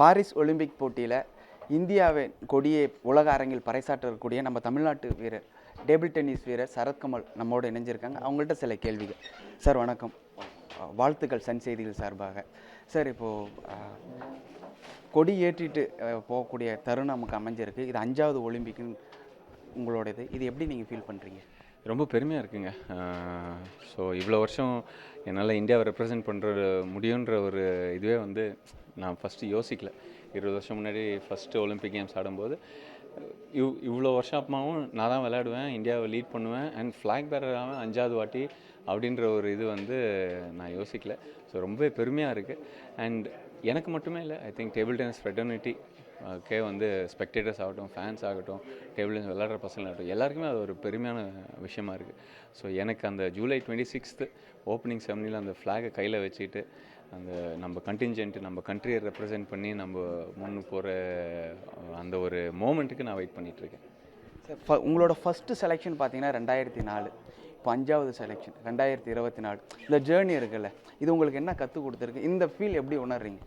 Paris Olympic போட்டியில் இந்தியாவின் கொடியை உலக அரங்கில் பறைசாற்றக்கூடிய நம்ம தமிழ்நாட்டு வீரர் டேபிள் டென்னிஸ் வீரர் சரத்கமல் நம்மோடு இணைஞ்சிருக்காங்க. அவங்கள்ட்ட சில கேள்விகள். சார் வணக்கம். வாழ்த்துக்கள் சன் செய்திகள் சார்பாக. சார் இப்போது கொடி ஏற்றிட்டு போகக்கூடிய தருணம் நமக்கு அமைஞ்சிருக்கு. இது அஞ்சாவது ஒலிம்பிக்னு உங்களோடது இது எப்படி நீங்கள் ஃபீல் பண்ணுறீங்க ரொம்ப பெருமையாக இருக்குங்க. ஸோ இவ்வளோ வருஷம் என்னால் இந்தியாவை ரெப்ரசன்ட் பண்ணுற முடியுன்ற ஒரு இதுவே வந்து நான் ஃபஸ்ட்டு யோசிக்கல. இருபது வருஷம் முன்னாடி ஃபஸ்ட்டு ஒலிம்பிக் கேம்ஸ் ஆடும்போது இவ் இவ்வளோ வருஷம் அப்புறமாவும் நான் தான் விளையாடுவேன் இந்தியாவை லீட் பண்ணுவேன் அண்ட் ஃப்ளாக் பேரராக அஞ்சாவது வாட்டி அப்படின்ற ஒரு இது வந்து நான் யோசிக்கல. ஸோ ரொம்பவே பெருமையாக இருக்குது அண்ட் எனக்கு மட்டுமே இல்லை I think table tennis fraternity K வந்து ஸ்பெக்டேட்டர்ஸ் ஆகட்டும் ஃபேன்ஸ் ஆகட்டும் டேபிள் விளாட்ற பசங்களாகட்டும் எல்லாருக்குமே அது ஒரு பெருமையான விஷயமா இருக்குது ஸோ எனக்கு அந்த ஜூலை டுவெண்ட்டி சிக்ஸ்த்து ஓப்பனிங் செரமனியில் அந்த ஃப்ளாகை கையில் வச்சுட்டு அந்த நம்ம கண்டின்ஜென்ட்டு நம்ம கண்ட்ரியை ரெப்ரசென்ட் பண்ணி நம்ம முன்னு போகிற அந்த ஒரு மூமெண்ட்டுக்கு நான் வெயிட் பண்ணிகிட்ருக்கேன் சார் ஃப உங்களோட ஃபஸ்ட்டு செலெக்ஷன் பார்த்தீங்கன்னா ரெண்டாயிரத்தி நாலு. இப்போ அஞ்சாவது செலெக்ஷன் ரெண்டாயிரத்தி இருபத்தி நாலு. இந்த ஜேர்னி இருக்குல்ல இது உங்களுக்கு என்ன கற்றுக் கொடுத்துருக்கு? இந்த ஃபீல் எப்படி உணர்றீங்க?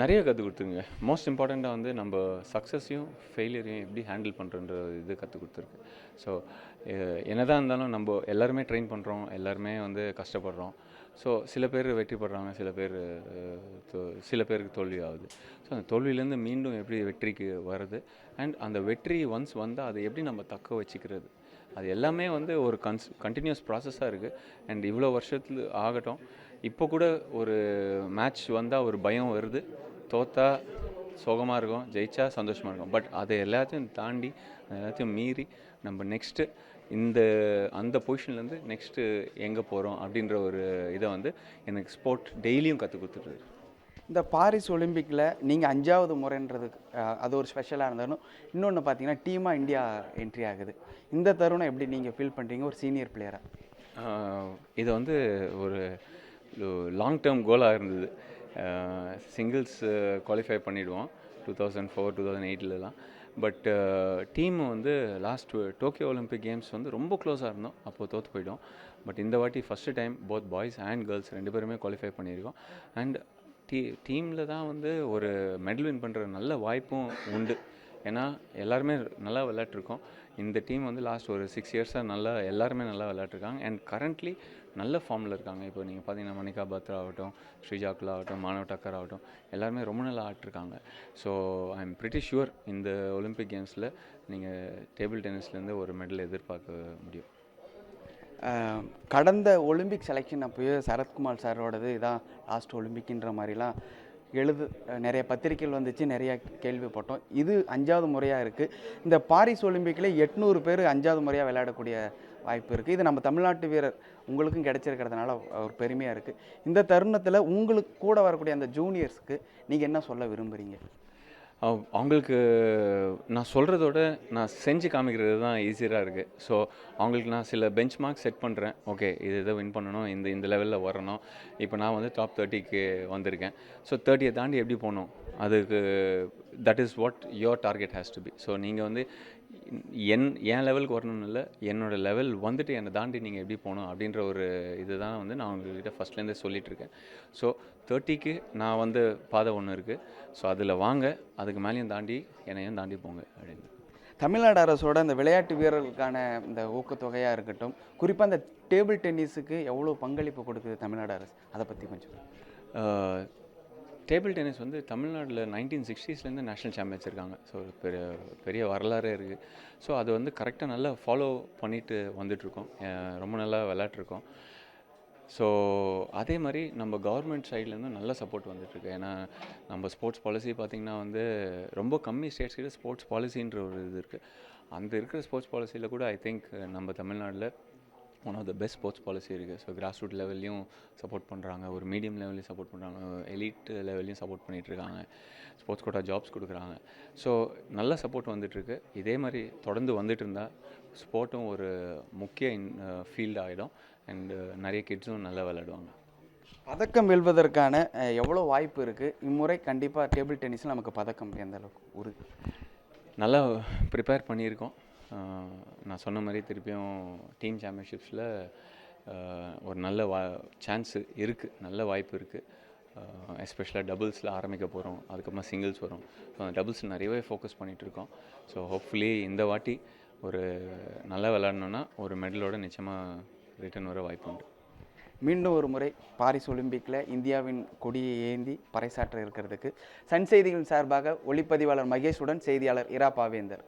நிறைய கற்றுக் கொடுத்துருங்க மோஸ்ட் இம்பார்ட்டண்ட்டாக வந்து நம்ம சக்ஸஸையும் ஃபெயிலியரையும் எப்படி ஹேண்டில் பண்ணுறன்ற இது கற்றுக் கொடுத்துருக்கு. ஸோ என்னதான் இருந்தாலும் நம்ம எல்லாருமே ட்ரெயின் பண்ணுறோம் எல்லாருமே வந்து கஷ்டப்படுறோம். ஸோ சில பேர் வெற்றி பெறாங்க சில பேர் சில பேருக்கு தோல்வி ஆகுது. ஸோ அந்த தோல்வியிலேருந்து மீண்டும் எப்படி வெற்றிக்கு வருது அண்ட் அந்த வெற்றி ஒன்ஸ் வந்தால் அதை எப்படி நம்ம தக்க வச்சுக்கிறது? அது எல்லாமே வந்து ஒரு கன்ஸ் கண்டினியூஸ் ப்ராசஸாக இருக்குது அண்ட் இவ்வளோ வருஷத்துல ஆகட்டும் இப்போ கூட ஒரு மேட்ச் வந்தால் ஒரு பயம் வருது. தோத்தா சோகமாக இருக்கும் ஜெயிச்சா சந்தோஷமாக இருக்கும். பட் அதை எல்லாத்தையும் தாண்டி எல்லாத்தையும் மீறி நம்ம நெக்ஸ்ட்டு இந்த அந்த பொசிஷன்லேருந்து நெக்ஸ்ட்டு எங்கே போகிறோம் அப்படின்ற ஒரு இதை வந்து எனக்கு ஸ்போர்ட் டெய்லியும் கற்றுக் கொடுத்துட்டு இந்த பாரிஸ் ஒலிம்பிக்கில் நீங்கள் அஞ்சாவது முறைன்றது அது ஒரு ஸ்பெஷலாக இருந்தாலும் இன்னொன்று பார்த்தீங்கன்னா டீமாக இந்தியா என்ட்ரி ஆகுது. இந்த தருணம் எப்படி நீங்கள் ஃபீல் பண்ணுறீங்க ஒரு சீனியர் பிளேயராக இது வந்து ஒரு லாங் டேர்ம் கோலாக இருந்தது. சிங்கிள்ஸ் குவாலிஃபை பண்ணிவிடுவோம் two thousand four two thousand எயிட்லலாம் but team வந்து லாஸ்ட் டோக்கியோ ஒலிம்பிக் கேம்ஸ் வந்து ரொம்ப க்ளோஸாக இருந்தோம். அப்போது தோற்று போயிட்டோம். பட் இந்த வாட்டி first time both boys and girls ரெண்டு பேருமே குவாலிஃபை பண்ணியிருக்கோம். அண்ட் டீ டீமில் தான் வந்து ஒரு மெடல் வின் பண்ணுற நல்ல வாய்ப்பும் உண்டு. ஏன்னா எல்லாருமே நல்லா விளையாட்டுருக்கோம். இந்த டீம் வந்து லாஸ்ட் ஒரு சிக்ஸ் இயர்ஸாக நல்லா எல்லாருமே நல்லா விளையாட்டுருக்காங்க. அண்ட் கரண்ட்லி நல்ல ஃபார்மில் இருக்காங்க. இப்போ நீங்கள் பார்த்தீங்கன்னா மணிகா பத்ரா ஆகட்டும் ஸ்ரீஜாக்குலா ஆகட்டும் மானவ் டக்கர் ஆகட்டும் எல்லாருமே ரொம்ப நல்லா ஆட்டிருக்காங்க so I am pretty sure இந்த ஒலிம்பிக் கேம்ஸில் நீங்கள் டேபிள் டென்னிஸ்லேருந்து ஒரு மெடல் எதிர்பார்க்க முடியும். கடந்த ஒலிம்பிக் செலெக்ஷன் அப்போயே சரத்குமார் சாரோடது இதான் லாஸ்ட் ஒலிம்பிக்ன்ற மாதிரிலாம் எழுது நிறைய பத்திரிக்கைகள் வந்துச்சு நிறைய கேள்விப்பட்டோம் இது அஞ்சாவது முறையாக இருக்குது இந்த பாரிஸ் ஒலிம்பிக்கில் எட்நூறு பேர் அஞ்சாவது முறையாக விளையாடக்கூடிய வாய்ப்பு இருக்குது இது நம்ம தமிழ்நாட்டு வீரர் உங்களுக்கும் கிடச்சிருக்கிறதுனால ஒரு பெருமையாக இருக்குது இந்த தருணத்தில் உங்களுக்கு கூட வரக்கூடிய அந்த ஜூனியர்ஸ்க்கு நீங்கள் என்ன சொல்ல விரும்புகிறீங்க அவங்களுக்கு நான் சொல்கிறதோட நான் செஞ்சு காமிக்கிறது தான் ஈஸியராக இருக்குது ஸோ அவங்களுக்கு நான் சில பெஞ்ச் மார்க் செட் பண்ணுறேன் ஓகே இது இதை வின் பண்ணணும். இந்த இந்த லெவலில் வரணும். இப்போ நான் வந்து டாப் தேர்ட்டிக்கு வந்திருக்கேன். ஸோ தேர்ட்டியை தாண்டி எப்படி போகணும்? அதுக்கு that is what your target has to be so நீங்கள் வந்து என் என் லெவலுக்கு வரணும்னு இல்லை என்னோடய லெவல் வந்துட்டு என்னை தாண்டி நீங்கள் எப்படி போகணும் அப்படின்ற ஒரு இதுதான் வந்து நான் உங்கள்கிட்ட ஃபஸ்ட்லேருந்தே சொல்லிட்டு இருக்கேன். ஸோ தேர்ட்டிக்கு நான் வந்து பாதை ஒன்று இருக்குது ஸோ அதில் வாங்க அதுக்கு மேலேயும் தாண்டி என்னையும் தாண்டி போங்க அப்படின்னு. தமிழ்நாடு அரசோட இந்த விளையாட்டு வீரர்களுக்கான இந்த ஊக்கத்தொகையாக இருக்கட்டும் குறிப்பாக இந்த டேபிள் டென்னிஸுக்கு எவ்வளோ பங்களிப்பு கொடுக்குது தமிழ்நாடு அரசு? அதை பற்றி கொஞ்சம். டேபிள் டென்னிஸ் வந்து தமிழ்நாட்டில் நைன்டீன் சிக்ஸ்டீஸ்லேருந்து நேஷ்னல் சாம்பியன்ஸ் இருக்காங்க. ஸோ ஒரு பெரிய பெரிய வரலாறே இருக்குது ஸோ அது வந்து கரெக்டாக நல்லா ஃபாலோ பண்ணிட்டு வந்துட்ருக்கோம் ரொம்ப நல்லா விளாட்ருக்கோம் ஸோ அதே மாதிரி நம்ம கவர்மெண்ட் சைட்லேருந்து நல்ல சப்போர்ட் வந்துட்டுருக்கு. ஏன்னா நம்ம ஸ்போர்ட்ஸ் பாலிசி பார்த்திங்கன்னா வந்து ரொம்ப கம்மி ஸ்டேட்ஸ் கிட்ட ஸ்போர்ட்ஸ் பாலிசின்ற ஒரு இது இருக்குது அந்த இருக்கிற ஸ்போர்ட்ஸ் பாலிசியில் கூட ஐ திங்க் நம்ம தமிழ்நாட்டில் one of the best sports policy இருக்குது ஸோ கிராஸ் ரூட் லெவல்லையும் சப்போர்ட் பண்ணுறாங்க ஒரு மீடியம் லெவல்லையும் சப்போர்ட் பண்ணுறாங்க எலிட் லெவல்லையும் சப்போர்ட் பண்ணிகிட்ருக்காங்க ஸ்போர்ட்ஸ் கோட்டா ஜாப்ஸ் கொடுக்குறாங்க. ஸோ நல்ல சப்போர்ட் வந்துட்டுருக்கு. இதே மாதிரி தொடர்ந்து வந்துட்டு இருந்தால் ஸ்போர்ட்டும் ஒரு முக்கிய ஃபீல்ட் ஆகிடும் அண்டு நிறைய கிட்ஸும் நல்லா விளையாடுவாங்க. பதக்கம் வெல்வதற்கான எவ்வளோ வாய்ப்பு இருக்குது இம்முறை கண்டிப்பாக டேபிள் டென்னிஸில் நமக்கு பதக்கம் எந்த அளவுக்கு? உறுதி நல்லா ப்ரிப்பேர் பண்ணியிருக்கோம். நான் சொன்ன மாதிரி திருப்பியும் டீம் சாம்பியன்ஷிப்ஸில் ஒரு நல்ல வா சான்ஸ் இருக்குது நல்ல வாய்ப்பு இருக்குது எஸ்பெஷலாக டபுள்ஸில் ஆரம்பிக்க போகிறோம் அதுக்கப்புறமா சிங்கிள்ஸ் வரும். ஸோ அந்த டபுள்ஸ் நிறையவே ஃபோக்கஸ் பண்ணிகிட்டு இருக்கோம். ஸோ ஹோப்ஃபுல்லி இந்த வாட்டி ஒரு நல்லா விளாட்ணுன்னா ஒரு மெடலோட நிச்சயமாக ரிட்டர்ன் வர வாய்ப்பு உண்டு. மீண்டும் ஒரு முறை பாரிஸ் ஒலிம்பிக்கில் இந்தியாவின் கொடியை ஏந்தி பறைசாற்ற இருக்கிறதுக்கு சன் செய்திகளின் சார்பாக ஒளிப்பதிவாளர் மகேஷுடன் செய்தியாளர் இரா பாவேந்தர்.